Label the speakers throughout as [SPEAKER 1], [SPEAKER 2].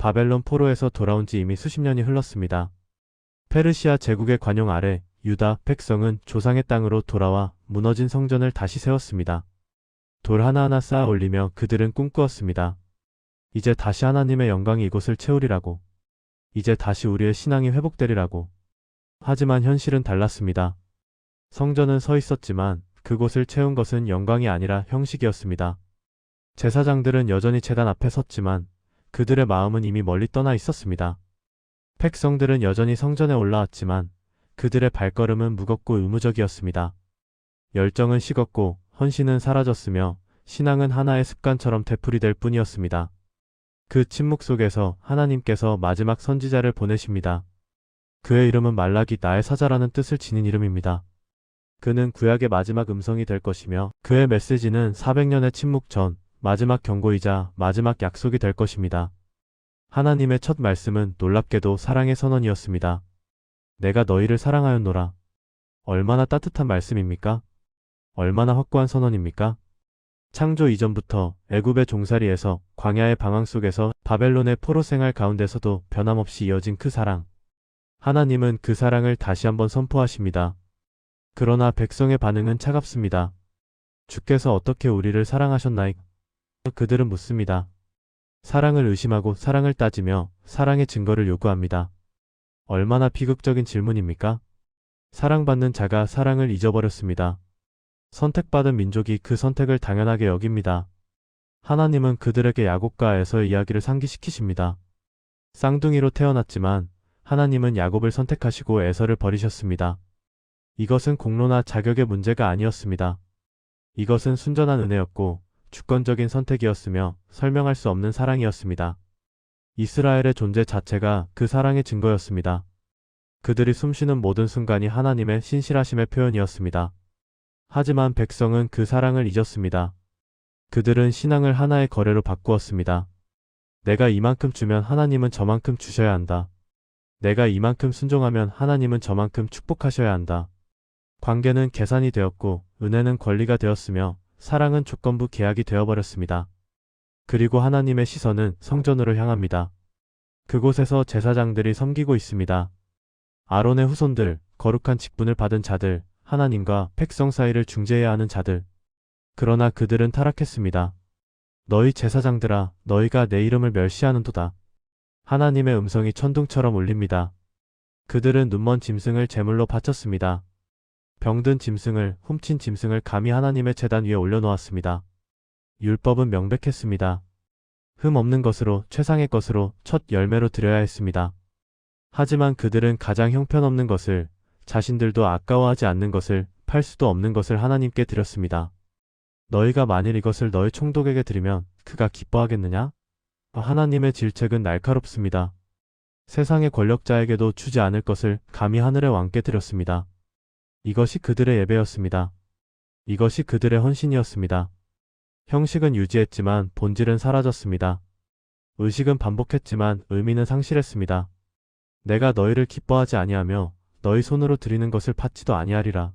[SPEAKER 1] 바벨론 포로에서 돌아온 지 이미 수십 년이 흘렀습니다. 페르시아 제국의 관용 아래 유다 백성은 조상의 땅으로 돌아와 무너진 성전을 다시 세웠습니다. 돌 하나하나 쌓아 올리며 그들은 꿈꾸었습니다. 이제 다시 하나님의 영광이 이곳을 채우리라고. 이제 다시 우리의 신앙이 회복되리라고. 하지만 현실은 달랐습니다. 성전은 서 있었지만 그곳을 채운 것은 영광이 아니라 형식이었습니다. 제사장들은 여전히 재단 앞에 섰지만 그들의 마음은 이미 멀리 떠나 있었습니다. 백성들은 여전히 성전에 올라왔지만 그들의 발걸음은 무겁고 의무적이었습니다. 열정은 식었고 헌신은 사라졌으며 신앙은 하나의 습관처럼 되풀이될 뿐이었습니다. 그 침묵 속에서 하나님께서 마지막 선지자를 보내십니다. 그의 이름은 말라기 나의 사자라는 뜻을 지닌 이름입니다. 그는 구약의 마지막 음성이 될 것이며 그의 메시지는 400년의 침묵 전 마지막 경고이자 마지막 약속이 될 것입니다. 하나님의 첫 말씀은 놀랍게도 사랑의 선언이었습니다. 내가 너희를 사랑하였노라. 얼마나 따뜻한 말씀입니까? 얼마나 확고한 선언입니까? 창조 이전부터 애굽의 종살이에서 광야의 방황 속에서 바벨론의 포로 생활 가운데서도 변함없이 이어진 그 사랑. 하나님은 그 사랑을 다시 한번 선포하십니다. 그러나 백성의 반응은 차갑습니다. 주께서 어떻게 우리를 사랑하셨나이? 그들은 묻습니다. 사랑을 의심하고 사랑을 따지며 사랑의 증거를 요구합니다. 얼마나 비극적인 질문입니까? 사랑받는 자가 사랑을 잊어버렸습니다. 선택받은 민족이 그 선택을 당연하게 여깁니다. 하나님은 그들에게 야곱과에서의 이야기를 상기시키십니다. 쌍둥이로 태어났지만 하나님은 야곱을 선택하시고 에서를 버리셨습니다. 이것은 공로나 자격의 문제가 아니었습니다. 이것은 순전한 은혜였고 주권적인 선택이었으며 설명할 수 없는 사랑이었습니다. 이스라엘의 존재 자체가 그 사랑의 증거였습니다. 그들이 숨쉬는 모든 순간이 하나님의 신실하심의 표현이었습니다. 하지만 백성은 그 사랑을 잊었습니다. 그들은 신앙을 하나의 거래로 바꾸었습니다. 내가 이만큼 주면 하나님은 저만큼 주셔야 한다. 내가 이만큼 순종하면 하나님은 저만큼 축복하셔야 한다. 관계는 계산이 되었고 은혜는 권리가 되었으며 사랑은 조건부 계약이 되어버렸습니다. 그리고 하나님의 시선은 성전으로 향합니다. 그곳에서 제사장들이 섬기고 있습니다. 아론의 후손들, 거룩한 직분을 받은 자들, 하나님과 백성 사이를 중재해야 하는 자들. 그러나 그들은 타락했습니다. 너희 제사장들아, 너희가 내 이름을 멸시하는도다. 하나님의 음성이 천둥처럼 울립니다. 그들은 눈먼 짐승을 제물로 바쳤습니다. 병든 짐승을, 훔친 짐승을 감히 하나님의 재단 위에 올려놓았습니다. 율법은 명백했습니다. 흠 없는 것으로, 최상의 것으로, 첫 열매로 드려야 했습니다. 하지만 그들은 가장 형편없는 것을, 자신들도 아까워하지 않는 것을, 팔 수도 없는 것을 하나님께 드렸습니다. 너희가 만일 이것을 너희 총독에게 드리면 그가 기뻐하겠느냐? 하나님의 질책은 날카롭습니다. 세상의 권력자에게도 주지 않을 것을 감히 하늘의 왕께 드렸습니다. 이것이 그들의 예배였습니다. 이것이 그들의 헌신이었습니다. 형식은 유지했지만 본질은 사라졌습니다. 의식은 반복했지만 의미는 상실했습니다. 내가 너희를 기뻐하지 아니하며 너희 손으로 드리는 것을 받지도 아니하리라.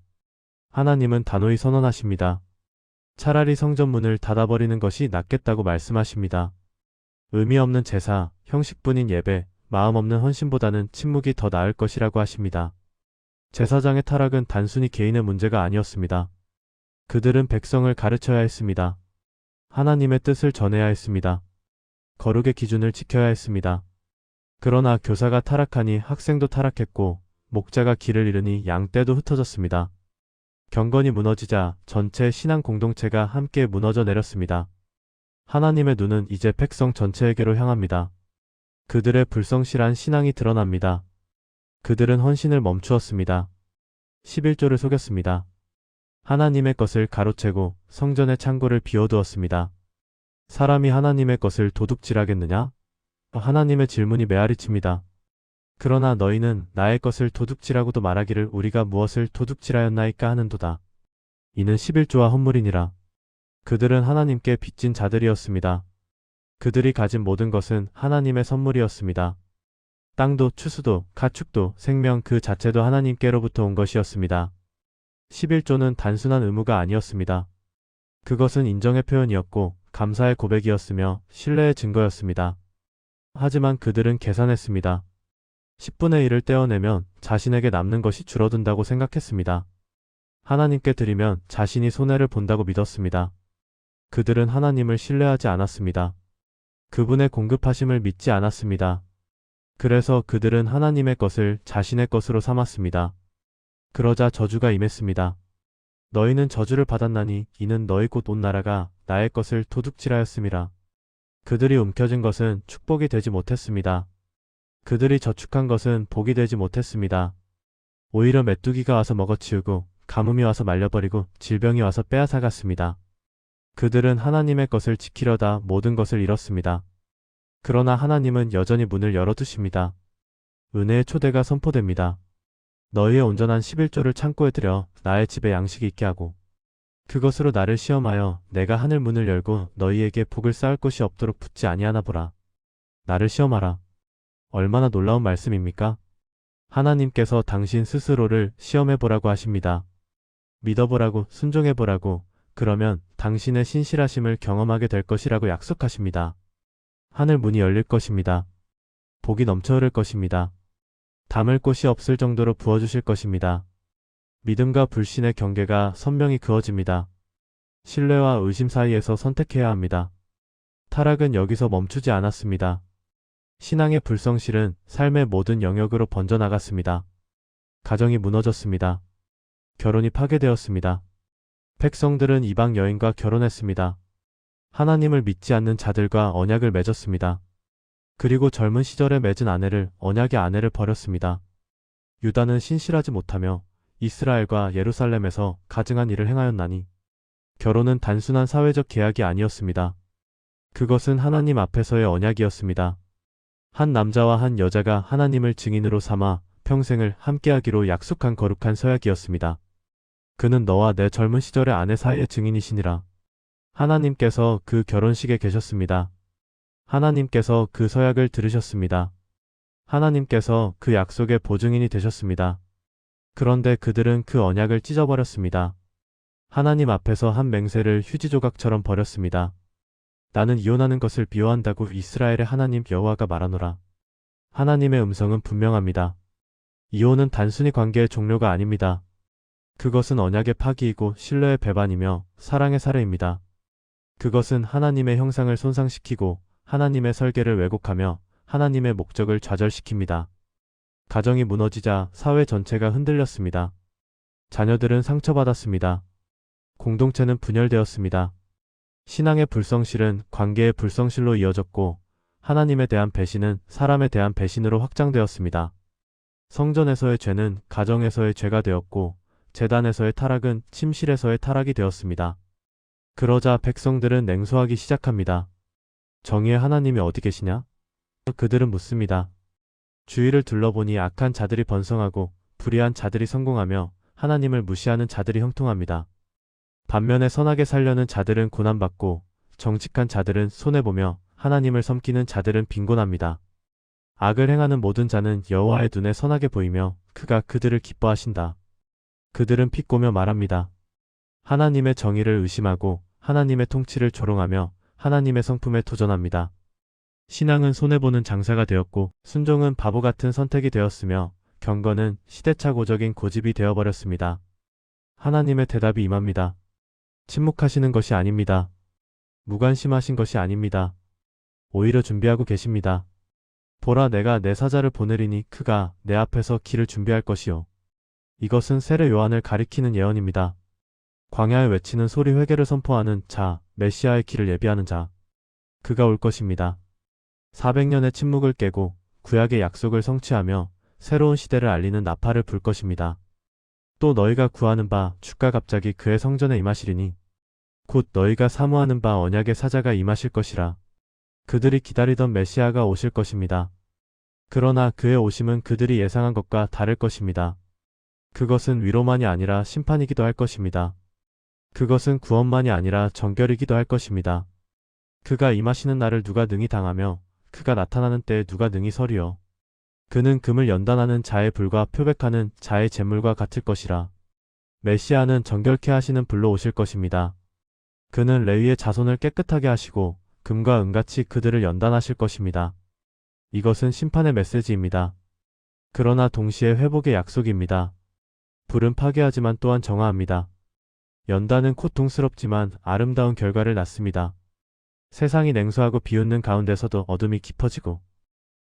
[SPEAKER 1] 하나님은 단호히 선언하십니다. 차라리 성전문을 닫아버리는 것이 낫겠다고 말씀하십니다. 의미 없는 제사, 형식뿐인 예배, 마음 없는 헌신보다는 침묵이 더 나을 것이라고 하십니다. 제사장의 타락은 단순히 개인의 문제가 아니었습니다. 그들은 백성을 가르쳐야 했습니다. 하나님의 뜻을 전해야 했습니다. 거룩의 기준을 지켜야 했습니다. 그러나 교사가 타락하니 학생도 타락했고 목자가 길을 잃으니 양떼도 흩어졌습니다. 경건이 무너지자 전체 신앙 공동체가 함께 무너져 내렸습니다. 하나님의 눈은 이제 백성 전체에게로 향합니다. 그들의 불성실한 신앙이 드러납니다. 그들은 헌신을 멈추었습니다. 11조를 속였습니다. 하나님의 것을 가로채고 성전의 창고를 비워두었습니다. 사람이 하나님의 것을 도둑질하겠느냐? 하나님의 질문이 메아리칩니다. 그러나 너희는 나의 것을 도둑질하고도 말하기를 우리가 무엇을 도둑질하였나이까 하는도다. 이는 11조와 헌물이니라. 그들은 하나님께 빚진 자들이었습니다. 그들이 가진 모든 것은 하나님의 선물이었습니다. 땅도 추수도 가축도 생명 그 자체도 하나님께로부터 온 것이었습니다. 11조는 단순한 의무가 아니었습니다. 그것은 인정의 표현이었고 감사의 고백이었으며 신뢰의 증거였습니다. 하지만 그들은 계산했습니다. 10분의 1을 떼어내면 자신에게 남는 것이 줄어든다고 생각했습니다. 하나님께 드리면 자신이 손해를 본다고 믿었습니다. 그들은 하나님을 신뢰하지 않았습니다. 그분의 공급하심을 믿지 않았습니다. 그래서 그들은 하나님의 것을 자신의 것으로 삼았습니다. 그러자 저주가 임했습니다. 너희는 저주를 받았나니 이는 너희 곧 온 나라가 나의 것을 도둑질하였음이라. 그들이 움켜쥔 것은 축복이 되지 못했습니다. 그들이 저축한 것은 복이 되지 못했습니다. 오히려 메뚜기가 와서 먹어치우고 가뭄이 와서 말려버리고 질병이 와서 빼앗아갔습니다. 그들은 하나님의 것을 지키려다 모든 것을 잃었습니다. 그러나 하나님은 여전히 문을 열어두십니다. 은혜의 초대가 선포됩니다. 너희의 온전한 11조를 창고에 들여 나의 집에 양식이 있게 하고 그것으로 나를 시험하여 내가 하늘 문을 열고 너희에게 복을 쌓을 곳이 없도록 붙지 아니하나 보라. 나를 시험하라. 얼마나 놀라운 말씀입니까? 하나님께서 당신 스스로를 시험해 보라고 하십니다. 믿어보라고 순종해 보라고 그러면 당신의 신실하심을 경험하게 될 것이라고 약속하십니다. 하늘 문이 열릴 것입니다. 복이 넘쳐 흐를 것입니다. 담을 곳이 없을 정도로 부어주실 것입니다. 믿음과 불신의 경계가 선명히 그어집니다. 신뢰와 의심 사이에서 선택해야 합니다. 타락은 여기서 멈추지 않았습니다. 신앙의 불성실은 삶의 모든 영역으로 번져나갔습니다. 가정이 무너졌습니다. 결혼이 파괴되었습니다. 백성들은 이방 여인과 결혼했습니다. 하나님을 믿지 않는 자들과 언약을 맺었습니다. 그리고 젊은 시절에 맺은 아내를 언약의 아내를 버렸습니다. 유다는 신실하지 못하며 이스라엘과 예루살렘에서 가증한 일을 행하였나니 결혼은 단순한 사회적 계약이 아니었습니다. 그것은 하나님 앞에서의 언약이었습니다. 한 남자와 한 여자가 하나님을 증인으로 삼아 평생을 함께하기로 약속한 거룩한 서약이었습니다. 그는 너와 내 젊은 시절의 아내 사이의 증인이시니라. 하나님께서 그 결혼식에 계셨습니다. 하나님께서 그 서약을 들으셨습니다. 하나님께서 그 약속의 보증인이 되셨습니다. 그런데 그들은 그 언약을 찢어버렸습니다. 하나님 앞에서 한 맹세를 휴지 조각처럼 버렸습니다. 나는 이혼하는 것을 비호한다고 이스라엘의 하나님 여호와가 말하노라. 하나님의 음성은 분명합니다. 이혼은 단순히 관계의 종료가 아닙니다. 그것은 언약의 파기이고 신뢰의 배반이며 사랑의 살해입니다. 그것은 하나님의 형상을 손상시키고 하나님의 설계를 왜곡하며 하나님의 목적을 좌절시킵니다. 가정이 무너지자 사회 전체가 흔들렸습니다. 자녀들은 상처받았습니다. 공동체는 분열되었습니다. 신앙의 불성실은 관계의 불성실로 이어졌고 하나님에 대한 배신은 사람에 대한 배신으로 확장되었습니다. 성전에서의 죄는 가정에서의 죄가 되었고 재단에서의 타락은 침실에서의 타락이 되었습니다. 그러자 백성들은 냉소하기 시작합니다. 정의의 하나님이 어디 계시냐? 그들은 묻습니다. 주위를 둘러보니 악한 자들이 번성하고 불의한 자들이 성공하며 하나님을 무시하는 자들이 형통합니다. 반면에 선하게 살려는 자들은 고난받고 정직한 자들은 손해보며 하나님을 섬기는 자들은 빈곤합니다. 악을 행하는 모든 자는 여호와의 눈에 선하게 보이며 그가 그들을 기뻐하신다. 그들은 비꼬며 말합니다. 하나님의 정의를 의심하고 하나님의 통치를 조롱하며 하나님의 성품에 도전합니다. 신앙은 손해보는 장사가 되었고 순종은 바보 같은 선택이 되었으며 경건은 시대착오적인 고집이 되어버렸습니다. 하나님의 대답이 임합니다. 침묵하시는 것이 아닙니다. 무관심하신 것이 아닙니다. 오히려 준비하고 계십니다. 보라 내가 내 사자를 보내리니 그가 내 앞에서 길을 준비할 것이요. 이것은 세례 요한을 가리키는 예언입니다. 광야에 외치는 소리 회개를 선포하는 자, 메시아의 길을 예비하는 자. 그가 올 것입니다. 400년의 침묵을 깨고 구약의 약속을 성취하며 새로운 시대를 알리는 나팔을 불 것입니다. 또 너희가 구하는 바 주가 갑자기 그의 성전에 임하시리니 곧 너희가 사모하는 바 언약의 사자가 임하실 것이라. 그들이 기다리던 메시아가 오실 것입니다. 그러나 그의 오심은 그들이 예상한 것과 다를 것입니다. 그것은 위로만이 아니라 심판이기도 할 것입니다. 그것은 구원만이 아니라 정결이기도 할 것입니다. 그가 임하시는 날을 누가 능히 당하며 그가 나타나는 때에 누가 능히 서리요. 그는 금을 연단하는 자의 불과 표백하는 자의 재물과 같을 것이라. 메시아는 정결케 하시는 불로 오실 것입니다. 그는 레위의 자손을 깨끗하게 하시고 금과 은같이 그들을 연단하실 것입니다. 이것은 심판의 메시지입니다. 그러나 동시에 회복의 약속입니다. 불은 파괴하지만 또한 정화합니다. 연단은 고통스럽지만 아름다운 결과를 낳습니다. 세상이 냉소하고 비웃는 가운데서도 어둠이 깊어지고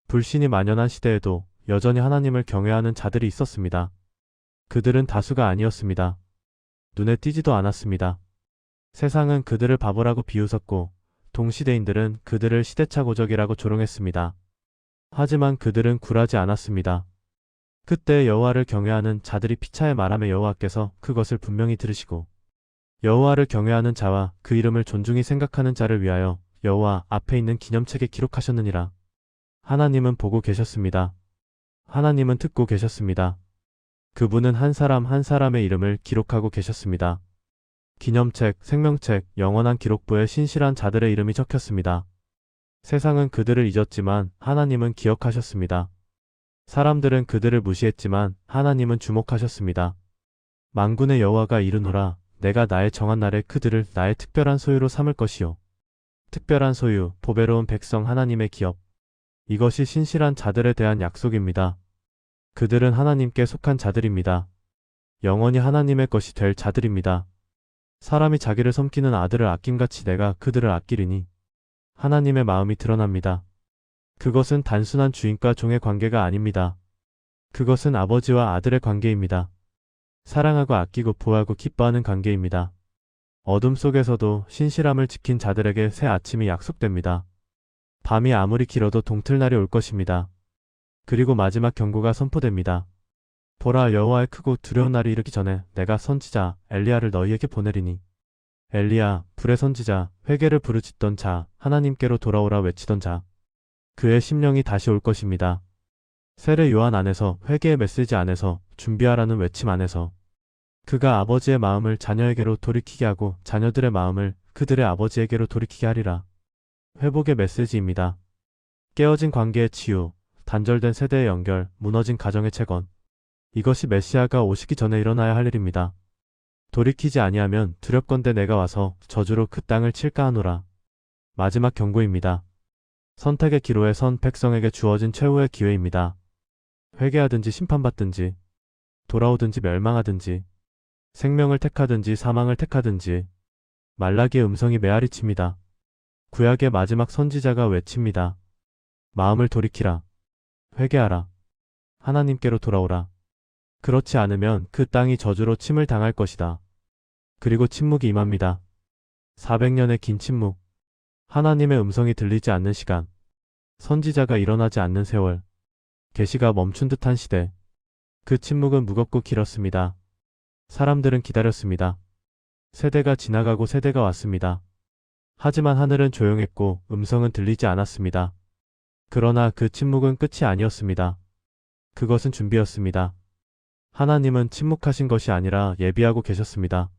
[SPEAKER 1] 불신이 만연한 시대에도 여전히 하나님을 경외하는 자들이 있었습니다. 그들은 다수가 아니었습니다. 눈에 띄지도 않았습니다. 세상은 그들을 바보라고 비웃었고 동시대인들은 그들을 시대착오적이라고 조롱했습니다. 하지만 그들은 굴하지 않았습니다. 그때 여호와를 경외하는 자들이 피차에 말하며 여호와께서 그것을 분명히 들으시고 여호와를 경외하는 자와 그 이름을 존중히 생각하는 자를 위하여 여호와 앞에 있는 기념책에 기록하셨느니라. 하나님은 보고 계셨습니다. 하나님은 듣고 계셨습니다. 그분은 한 사람 한 사람의 이름을 기록하고 계셨습니다. 기념책, 생명책, 영원한 기록부에 신실한 자들의 이름이 적혔습니다. 세상은 그들을 잊었지만 하나님은 기억하셨습니다. 사람들은 그들을 무시했지만 하나님은 주목하셨습니다. 만군의 여호와가 이르노라 내가 나의 정한 날에 그들을 나의 특별한 소유로 삼을 것이요. 특별한 소유, 보배로운 백성 하나님의 기업. 이것이 신실한 자들에 대한 약속입니다. 그들은 하나님께 속한 자들입니다. 영원히 하나님의 것이 될 자들입니다. 사람이 자기를 섬기는 아들을 아낌같이 내가 그들을 아끼리니 하나님의 마음이 드러납니다. 그것은 단순한 주인과 종의 관계가 아닙니다. 그것은 아버지와 아들의 관계입니다. 사랑하고 아끼고 보호하고 기뻐하는 관계입니다. 어둠 속에서도 신실함을 지킨 자들에게 새 아침이 약속됩니다. 밤이 아무리 길어도 동틀날이 올 것입니다. 그리고 마지막 경고가 선포됩니다. 보라 여호와의 크고 두려운 날이 이르기 전에 내가 선지자 엘리야를 너희에게 보내리니 엘리야 불의 선지자 회개를 부르짖던 자 하나님께로 돌아오라 외치던 자 그의 심령이 다시 올 것입니다. 세례 요한 안에서 회개의 메시지 안에서 준비하라는 외침 안에서 그가 아버지의 마음을 자녀에게로 돌이키게 하고 자녀들의 마음을 그들의 아버지에게로 돌이키게 하리라. 회복의 메시지입니다. 깨어진 관계의 치유, 단절된 세대의 연결, 무너진 가정의 재건. 이것이 메시아가 오시기 전에 일어나야 할 일입니다. 돌이키지 아니하면 두렵건대 내가 와서 저주로 그 땅을 칠까 하노라. 마지막 경고입니다. 선택의 기로에 선 백성에게 주어진 최후의 기회입니다. 회개하든지 심판받든지 돌아오든지 멸망하든지 생명을 택하든지 사망을 택하든지 말라기의 음성이 메아리 칩니다. 구약의 마지막 선지자가 외칩니다. 마음을 돌이키라. 회개하라. 하나님께로 돌아오라. 그렇지 않으면 그 땅이 저주로 침을 당할 것이다. 그리고 침묵이 임합니다. 400년의 긴 침묵. 하나님의 음성이 들리지 않는 시간. 선지자가 일어나지 않는 세월. 계시가 멈춘 듯한 시대. 그 침묵은 무겁고 길었습니다. 사람들은 기다렸습니다. 세대가 지나가고 세대가 왔습니다. 하지만 하늘은 조용했고 음성은 들리지 않았습니다. 그러나 그 침묵은 끝이 아니었습니다. 그것은 준비였습니다. 하나님은 침묵하신 것이 아니라 예비하고 계셨습니다.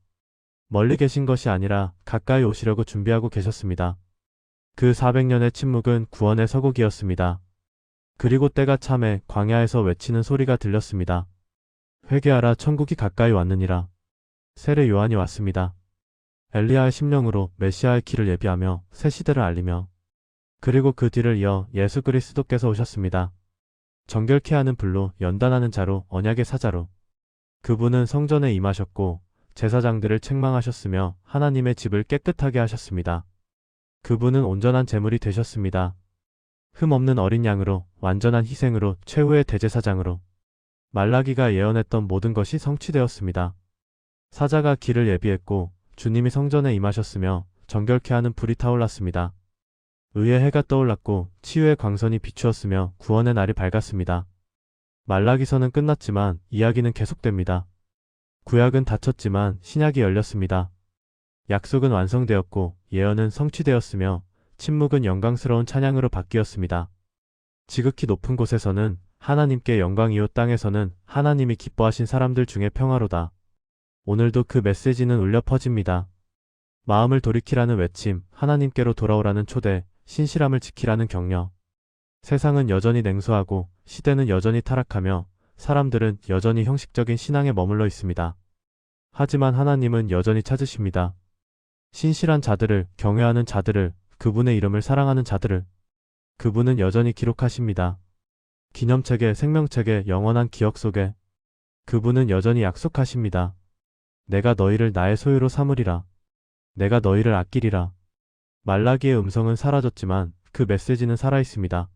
[SPEAKER 1] 멀리 계신 것이 아니라 가까이 오시려고 준비하고 계셨습니다. 그 400년의 침묵은 구원의 서곡이었습니다. 그리고 때가 참에 광야에서 외치는 소리가 들렸습니다. 회개하라 천국이 가까이 왔느니라. 세례 요한이 왔습니다. 엘리야의 심령으로 메시아의 길을 예비하며 새 시대를 알리며 그리고 그 뒤를 이어 예수 그리스도께서 오셨습니다. 정결케 하는 불로 연단하는 자로 언약의 사자로 그분은 성전에 임하셨고 제사장들을 책망하셨으며 하나님의 집을 깨끗하게 하셨습니다. 그분은 온전한 제물이 되셨습니다. 흠 없는 어린 양으로 완전한 희생으로 최후의 대제사장으로 말라기가 예언했던 모든 것이 성취되었습니다. 사자가 길을 예비했고 주님이 성전에 임하셨으며 정결케 하는 불이 타올랐습니다. 의의 해가 떠올랐고 치유의 광선이 비추었으며 구원의 날이 밝았습니다. 말라기서는 끝났지만 이야기는 계속됩니다. 구약은 닫혔지만 신약이 열렸습니다. 약속은 완성되었고 예언은 성취되었으며 침묵은 영광스러운 찬양으로 바뀌었습니다. 지극히 높은 곳에서는 하나님께 영광이요 땅에서는 하나님이 기뻐하신 사람들 중에 평화로다. 오늘도 그 메시지는 울려 퍼집니다. 마음을 돌이키라는 외침, 하나님께로 돌아오라는 초대, 신실함을 지키라는 격려. 세상은 여전히 냉소하고 시대는 여전히 타락하며 사람들은 여전히 형식적인 신앙에 머물러 있습니다. 하지만 하나님은 여전히 찾으십니다. 신실한 자들을, 경외하는 자들을, 그분의 이름을 사랑하는 자들을. 그분은 여전히 기록하십니다. 기념책에 생명책에 영원한 기억 속에 그분은 여전히 약속하십니다. 내가 너희를 나의 소유로 삼으리라. 내가 너희를 아끼리라. 말라기의 음성은 사라졌지만 그 메시지는 살아있습니다.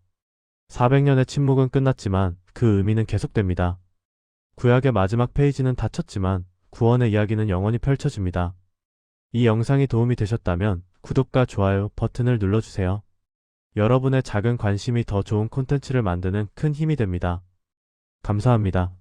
[SPEAKER 1] 400년의 침묵은 끝났지만 그 의미는 계속됩니다. 구약의 마지막 페이지는 닫혔지만 구원의 이야기는 영원히 펼쳐집니다. 이 영상이 도움이 되셨다면 구독과 좋아요 버튼을 눌러주세요. 여러분의 작은 관심이 더 좋은 콘텐츠를 만드는 큰 힘이 됩니다. 감사합니다.